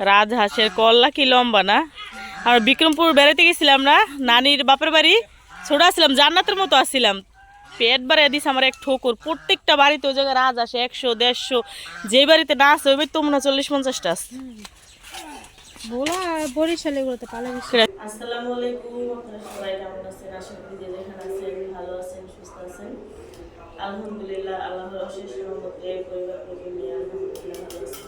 রাজহাঁসের কল্লা কি লম্বা না? আর বিক্রমপুর বেড়াতে গেছিলাম না? নানির বাপের বাড়ি। ছোট আসছিলাম জান্নাতের মতো আসছিলাম পেট বাড়িয়ে দিস আমার এক ঠোকর। প্রত্যেকটা বাড়িতে ওই জায়গায় রাজ আসে একশো দেড়শো। যে বাড়িতে না আসে ওই বাড়িতে তো মনে হয় চল্লিশ পঞ্চাশটা আছে। ভোলা বরিশালে এগুলোতে পালা আসসালামু আলাইকুম আপনারা সবাই কেমন আছেন? আশা করি যে যেখানে আছেন ভালো আছেন সুস্থ আছেন। আলহামদুলিল্লাহ আল্লাহর অশেষ রহমতে পরিবার নিয়ে আলহামদুলিল্লাহ ভালো আছি।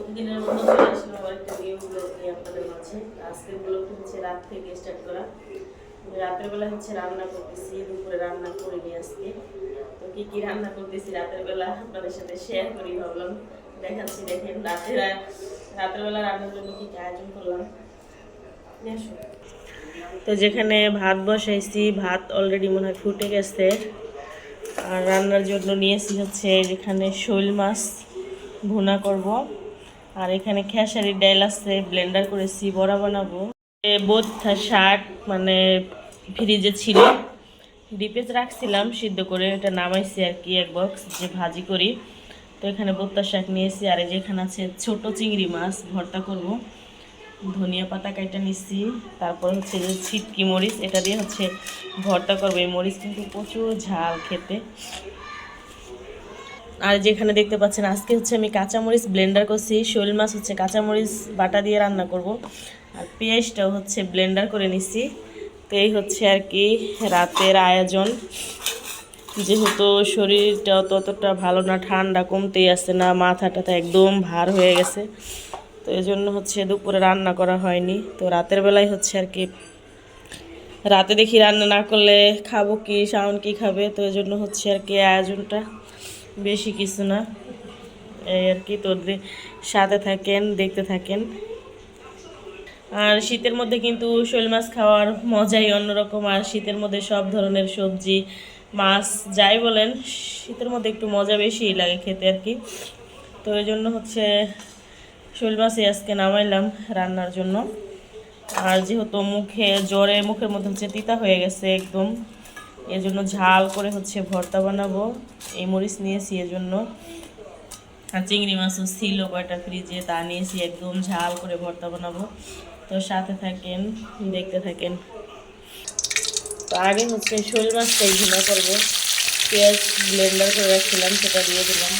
প্রতিদিনের মতো চলে আসলাম একটা নিউ নিয়ে আপনাদের মাঝে। আজকের ব্লগ হচ্ছে রাত থেকে স্টার্ট করা। রাতের বেলা হচ্ছে রান্না করতেছি, দুপুরে রান্না করিনি আজকে। তো কি কি রান্না করতেছি রাতের বেলা আপনাদের সাথে শেয়ার করি ভাবলাম। দেখাচ্ছি, দেখেন রাতের রাতের বেলা রান্নার জন্য কি আয়োজন করলাম। তো যেখানে ভাত বসাইছি, ভাত অলরেডি মনে হয় ফুটে গেছে। আর রান্নার জন্য নিয়েছি হচ্ছে যেখানে শৈল মাছ ভুনা করব। আর এখানে খেসারির ডাইল আছে, ব্লেন্ডার করেছি, বড়া বানাবো। বোথা শাক মানে ফ্রিজে ছিল। ডিপে রাখছিলাম, সিদ্ধ করে এটা নামাইছি আর কি, এক বক্স যে ভাজি করি। তো এখানে বোত্তা শাক নিয়েছি, আর এই যে এখানে আছে ছোট চিংড়ি মাছ, ভর্তা করব। ধনিয়া পাতা কাইটা নিচ্ছি তারপর হচ্ছে যে ছিটকি মরিচ, এটা দিয়ে হচ্ছে ভর্তা করব। এই মরিচ কিন্তু প্রচুর ঝাল খেতে। আর যেখানে দেখতে পাচ্ছেন, আজকে হচ্ছে আমি কাঁচামরিচ ব্লেন্ডার করছি। শোল মাছ হচ্ছে কাঁচামরিচ বাটা দিয়ে রান্না করব। আর পেঁয়াজটাও হচ্ছে ব্লেন্ডার করে নিচ্ছি তো এই হচ্ছে আর কি রাতের আয়োজন। যেহেতু শরীরটাও ততটা ভালো না, ঠান্ডা কমতেই আসছে না মাথা টাথা একদম ভার হয়ে গেছে। তো এই জন্য হচ্ছে দুপুরে রান্না করা হয়নি। তো রাতের বেলায় হচ্ছে আর কি রাতে দেখি রান্না না করলে খাব কি, শাওন কি খাবে? তো এই জন্য হচ্ছে আর কি আয়োজনটা বেশি কিছু না। এই আর কি তোদের সাথে থাকেন, দেখতে থাকেন। আর শীতের মধ্যে কিন্তু শোল মাছ খাওয়ার মজাই অন্যরকম। আর শীতের মধ্যে সব ধরনের সবজি, মাছ, যাই বলেন, শীতের মধ্যে একটু মজা বেশি লাগে খেতে আর কি। তো এই জন্য হচ্ছে শোল মাছই আজকে নামাইলাম রান্নার জন্য। আর যেহেতু মুখে জ্বরে মুখের মধ্যে হচ্ছে তিতা হয়ে গেছে একদম। এর জন্য ঝাল করে হচ্ছে ভর্তা বানাবো। এই মরিচ নিয়েছি এর জন্য আর চিংড়ি মাছও ছিল কয়টা ফ্রিজে তা নিয়েছি একদম ঝাল করে ভর্তা বানাবো। তো সাথে থাকেন, দেখতে থাকেন। তো আগে হচ্ছে শোল মাছটাই ভুনা করব। পেঁয়াজ ব্লেন্ডার করে রাখছিলাম, সেটা দিয়ে দিলাম।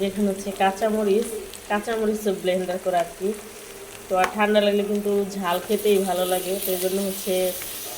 যেখানে হচ্ছে কাঁচামরিচ কাঁচামরিচও ব্লেন্ডার করে আর কি তো আর ঠান্ডা লাগলে কিন্তু ঝাল খেতেই ভালো লাগে, তো এই জন্য হচ্ছে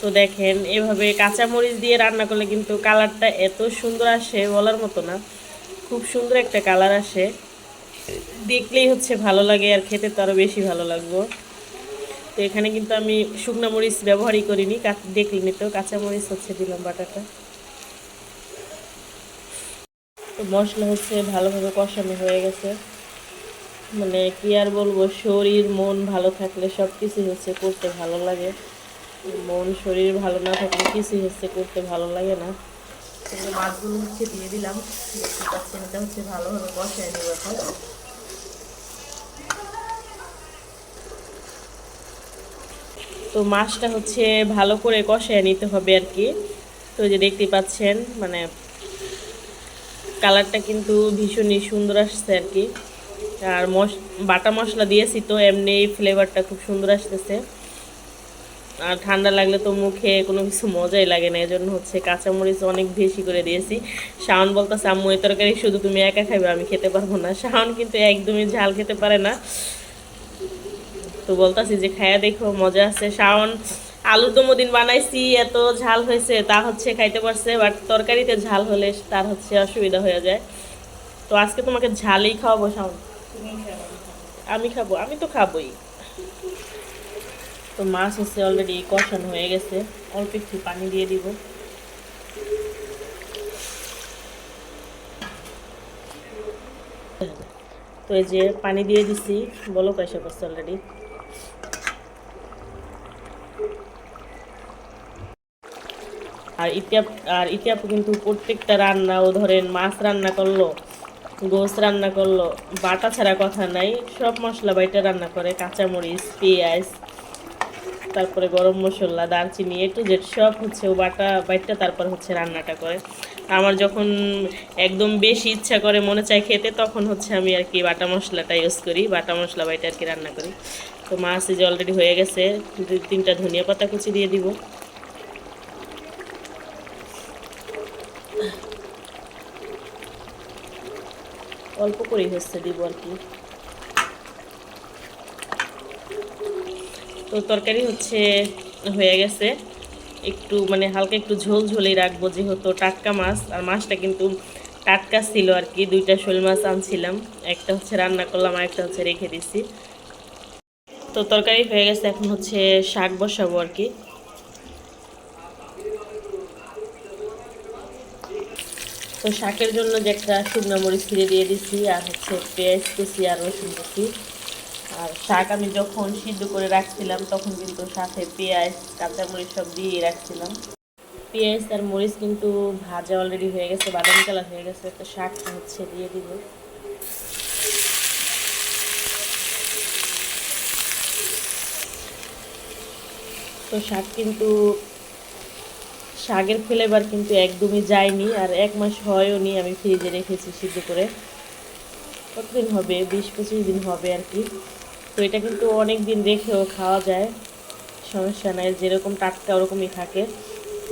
তো দেখেন, এভাবে কাঁচামরিচ দিয়ে রান্না করলে কিন্তু কালারটা এত সুন্দর আসে বলার মতো না। খুব সুন্দর একটা কালার আসে। দেখলেই হচ্ছে ভালো লাগে আর খেতে তো আরও বেশি ভালো লাগবো। তো এখানে কিন্তু আমি শুকনো মরিচ ব্যবহারই করিনি দেখলিনি তো, কাঁচা মরিচ হচ্ছে দিলাম বাটাটা। তো মশলা হচ্ছে ভালোভাবে কষানো হয়ে গেছে। মানে কি আর বলব, শরীর, মন ভালো থাকলে সব কিছুই হচ্ছে করতে ভালো লাগে। মন শরীর ভালো না থাকলে কিছু হচ্ছে করতে ভালো লাগে না। মাছগুলো হচ্ছে দিয়ে দিলাম। দেখতে পাচ্ছেন এটা হচ্ছে ভালোভাবে কষায় নেব এখন। তো মাছটা হচ্ছে ভালো করে কষায় নিতে হবে আর কি। তো যে দেখতে পাচ্ছেন মানে কালারটা কিন্তু ভীষণই সুন্দর আসছে আর কি। আর মশ বাটা মশলা দিয়েছি তো এমনি ফ্লেভারটা খুব সুন্দর আসতেছে। আর ঠান্ডা লাগলে তো মুখে কোনো কিছু মজাই লাগে না এজন্য হচ্ছে কাঁচামরিচ অনেক বেশি করে দিয়েছি। শাওন বলতেছে আম্মু এই তরকারি শুধু তুমি একা খাবে আমি খেতে পারব না। শাওন কিন্তু একদমই ঝাল খেতে পারে না। তো বলতাছি যে খায়া দেখো মজা আছে। শাওন আলুর দমও দিন বানাইছি এত ঝাল হয়েছে তা হচ্ছে খাইতে পারছে বাট তরকারিতে ঝাল হলে তার হচ্ছে অসুবিধা হয়ে যায়। তো আজকে তোমাকে ঝালই খাওয়াবো শাওন? আমি খাব আমি তো খাবোই। তো মাছ হচ্ছে অলরেডি কষানো হয়ে গেছে। অল্প একটু পানি দিয়ে দিব। তো এই যে পানি দিয়ে দিছি বলো কয়সা করছে অলরেডি আর ইতিহাপ আর ইতিহাপ কিন্তু প্রত্যেকটা রান্না, ও ধরেন মাছ রান্না করল গোস রান্না করল, বাটা ছাড়া কথা নাই, সব মশলা বাইটা রান্না করে, কাঁচামরিচ, পেঁয়াজ তারপরে গরম মশলা, দারচিনি, এ টু জেড সব হচ্ছে ও বাটা বাইটটা তারপর হচ্ছে রান্নাটা করে। আমার যখন একদম বেশি ইচ্ছা করে মনে চায় খেতে, তখন হচ্ছে আমি আর কি বাটা মশলাটা ইউজ করি, বাটা মশলা বাইটা আর কি রান্না করি। তো মাছ যে অলরেডি হয়ে গেছে দুই তিনটা ধনিয়া পাতা কুচি দিয়ে দিব। অল্প করেই হচ্ছে দিব আর কি। তো তরকারি হচ্ছে হয়ে গেছে। একটু মানে হালকা একটু ঝোল ঝোলেই রাখব, যেহেতু টাটকা মাছ। আর মাছটা কিন্তু টাটকা ছিল আর কি, দুইটা শোল মাছ আনছিলাম। একটা হচ্ছে রান্না করলাম আর একটা হচ্ছে রেখে দিছি। তো তরকারি হয়ে গেছে, এখন হচ্ছে শাক বসাবো আর কি। তো শাকের জন্য যে একটা শুকনো মরিচ ছিঁড়ে দিয়ে দিছি, আর হচ্ছে পেঁয়াজ কুচি আর রসুন কুচি। আর শাক আমি যখন সিদ্ধ করে রাখছিলাম, তখন কিন্তু সাথে পেঁয়াজ কাঁচামরিচ সব দিয়ে রাখছিলাম। পেঁয়াজ আর মরিচ কিন্তু ভাজা অলরেডি হয়ে গেছে, বাদামি কালার হয়ে গেছে, তো শাকটা হচ্ছে দিয়ে দিব। তো শাক কিন্তু, শাকের ফ্লেভার কিন্তু একদমই যায়নি আর এক মাস হয়ও নি আমি ফ্রিজে রেখেছি সিদ্ধ করে। কতদিন হবে? বিশ পঁচিশ দিন হবে আর কি। তো এটা কিন্তু অনেক দিন রেখেও খাওয়া যায়, সমস্যা নাই, যেরকম টাটকা ওরকমই থাকে।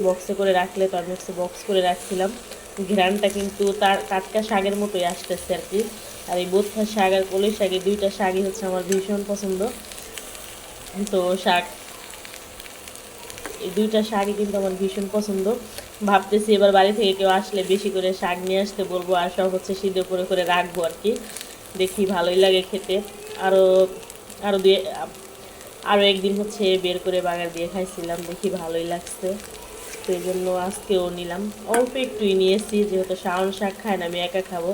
বক্সে করে রাখলে তো আমি হচ্ছে বক্স করে রাখছিলাম। ঘ্রানটা কিন্তু তার টাটকা শাকের মতোই আসতেছে আর কি। আর এই বোথা শাক আর কলই শাকের দুইটা শাকই হচ্ছে আমার ভীষণ পছন্দ। তো শাক, এই দুইটা শাকই কিন্তু আমার ভীষণ পছন্দ। ভাবতেছি এবার বাড়ি থেকে কেউ আসলে বেশি করে শাক নিয়ে আসতে বলব আর সব হচ্ছে সিদ্ধ করে করে রাখব আর কি। দেখি ভালোই লাগে খেতে। আরও আরও দিয়ে আরও একদিন হচ্ছে বের করে বাগার দিয়ে খাইছিলাম, দেখি ভালোই লাগছে। তো এই জন্য আজকেও নিলাম। অল্প একটুই নিয়েছি, যেহেতু শাওন শাক খায় না, আমি একা খাব।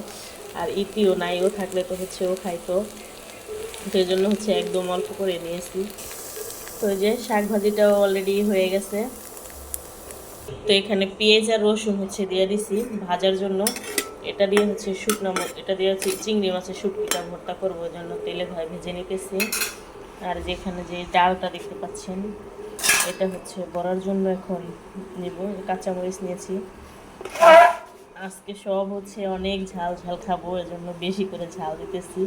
আর ইতিও নাই, ও থাকলে তো হচ্ছে ও খাইতো। তো এই জন্য হচ্ছে একদম অল্প করে নিয়েছি। তো যে শাক ভাজিটাও অলরেডি হয়ে গেছে। তো এখানে পেঁয়াজ আর রসুন হচ্ছে দিয়ে দিছি ভাজার জন্য। এটা দিয়ে হচ্ছে শুকনো এটা দিয়ে হচ্ছে চিংড়ি মাছের শুটকিটা ভর্তা করব জন্য তেলে ভয় ভেজে নিতেছি। আর যেখানে যে ডালটা দেখতে পাচ্ছেন, এটা হচ্ছে বড়ার জন্য এখন নিব, কাঁচামরিচ নিয়েছি। আজকে সব হচ্ছে অনেক ঝাল ঝাল খাব এজন্য বেশি করে ঝাল দিতেছি।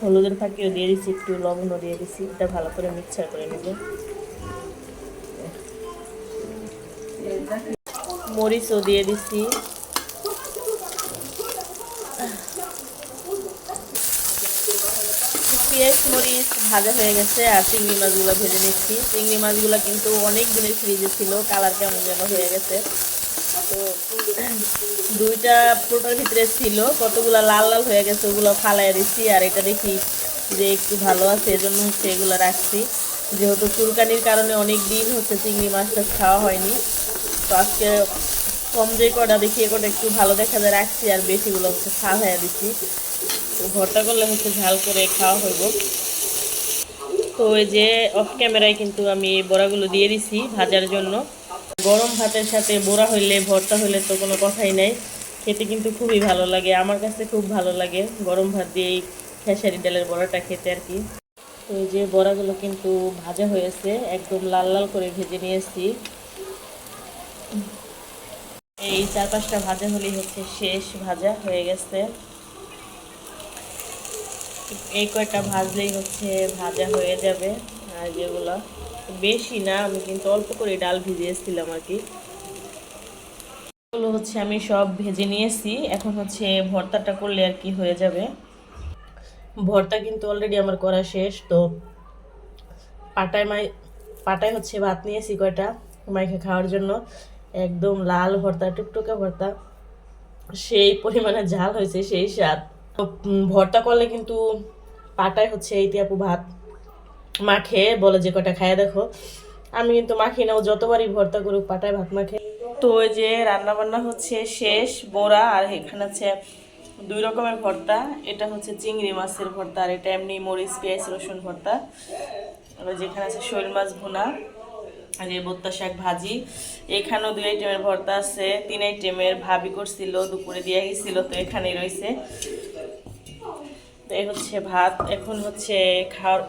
হলুদের ফাঁকিও দিয়ে দিচ্ছি, একটু লবণও দিয়ে দিচ্ছি, এটা ভালো করে মিক্সার করে নেব। মরিচও দিয়ে দিচ্ছি পেঁয়াজ, মরিচ ভাজা হয়ে গেছে আর চিংড়ি মাছগুলো ভেজে নিচ্ছি। চিংড়ি মাছগুলো কিন্তু অনেক দিনের ফ্রিজে ছিল কালার কেমন যেন হয়ে গেছে। তো দুইটা ফ্রুটের ভিতরে ছিল, কতগুলো লাল লাল হয়ে গেছে ওগুলো ফালাই দিচ্ছি আর এটা দেখি যে একটু ভালো আছে, এজন্য হচ্ছে এগুলো রাখছি। যেহেতু চুলকানির কারণে অনেক দিন হচ্ছে চিংড়ি মাছটা খাওয়া হয়নি। তো আজকে কম যে কটা দেখি, এ কটা একটু ভালো দেখা যায়, রাখছি আর বেশিগুলো হচ্ছে ফালাইয়া দিচ্ছি। তো ভর্তা করলে হচ্ছে ঝাল করে খাওয়া হইব। তো এই যে অফ ক্যামেরায় কিন্তু আমি বড়াগুলো দিয়ে দিছি ভাজার জন্য। গরম ভাতের সাথে বড়া হইলে, ভর্তা হইলে তো কোনো কথাই নাই। খেতে কিন্তু খুবই ভালো লাগে, আমার কাছে খুব ভালো লাগে গরম ভাত দিয়ে এই খেসারি ডালের বড়াটা খেতে আর কি। তো যে বড়াগুলো কিন্তু ভাজা হয়েছে, একদম লাল লাল করে ভেজে নিয়েছি। এই চার পাঁচটা ভাজা হলেই হচ্ছে শেষ ভাজা হয়ে গেছে। এই কয়টা ভাজলেই হচ্ছে ভাজা হয়ে যাবে। আর যেগুলো বেশি না, আমি কিন্তু অল্প করে ডাল ভিজিয়েছিলাম আর কি। এগুলো হচ্ছে আমি সব ভেজে নিয়েছি। এখন হচ্ছে ভর্তাটা করলে আর কি হয়ে যাবে। ভর্তা কিন্তু অলরেডি আমার করা শেষ, তো পাটায় মাই পাটায় হচ্ছে ভাত নিয়েছি কয়টা মাইকে খাওয়ার জন্য। একদম লাল ভর্তা, টুকটুকে ভর্তা। সেই পরিমাণে ঝাল হয়েছে, সেই স্বাদ। ভর্তা করলে কিন্তু পাটায় হচ্ছে এই আপু ভাত। মাখে বলে যে কটা খায় দেখো। আমি কিন্তু মাখি না যতবারই ভর্তা করুক পাটায় ভাত মাখে। তো ওই যে রান্না বান্না হচ্ছে শেষ বোরা আর এখানে আছে দুই রকমের ভর্তা। এটা হচ্ছে চিংড়ি মাছের ভর্তা, আর এটা এমনি মরিচ, পেঁয়াজ, রসুন ভর্তা। তারপরে যেখানে আছে শৈল মাছ ভুনা। আর এই শাক ভাজি। এখানেও দুই আইটেমের ভর্তা আছে। তিন আইটেমের ভাবি করছিল, দুপুরে দিয়ে গেছিল, তো এখানেই রয়েছে। তো এই হচ্ছে ভাত। এখন হচ্ছে খাওয়ার